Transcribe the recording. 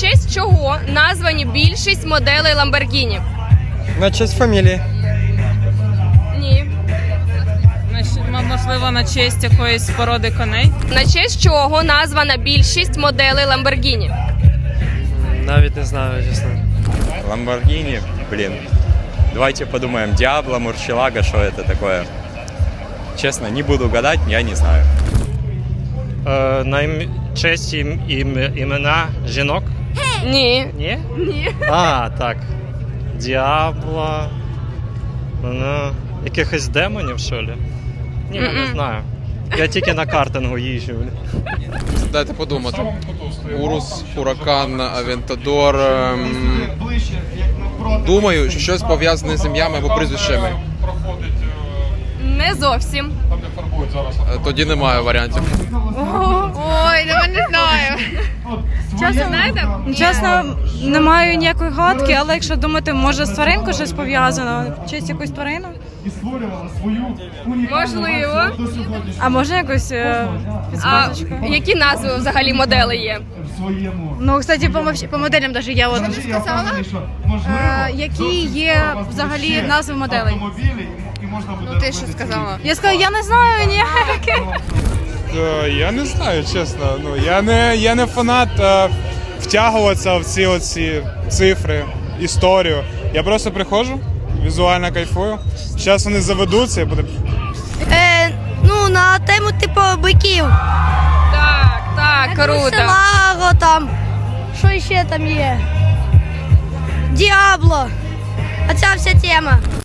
честь чого названі більшість моделей Lamborghini? На честь фамілії. Ні. На- Можливо, на честь якоїсь породи коней. На честь чого названа більшість моделей Lamborghini? Навіть не знаю, чесно. Ламборгини, блин. Давайте подумаем. Диабло, Мурчелага, что это такое? Честно, не буду гадать, я не знаю. Е, на ім... честь ім... ім... імена жінок? Ні. Ні? Ні. А, так. Діабло. Ну, якихось демонів, що ли? Ні, я не знаю. Я тільки на картингу їжджу. Дайте подумати. Урус, Хуракан, Авентадор. ем, Думаю, що щось пов'язане з ім'ями або прізвищами. Не зовсім. Е, Тоді немає варіантів. Ой, ну не знаю. Чесно, знаєте? Чесно, не маю ніякої гадки, але якщо думати, може з тваринкою щось пов'язано, в честь якусь тварину. Можливо. А може якусь е, А підсказочку? які назви взагалі моделей є? Ну, кстати, по, по моделям даже я от сказала. Е, які є взагалі назви моделей? Ну ти що сказала? Я сказала, я не знаю ніяких. Е, Я не знаю, чесно. Ну я не я не фанат е, втягуватися в ці оці цифри, історію. Я просто приходжу, візуально кайфую. Зараз вони заведуться і буде. Е, ну, на тему типу биків. Так, так, круто. Селаго там. Що ще там є? Діабло. Оця вся тема.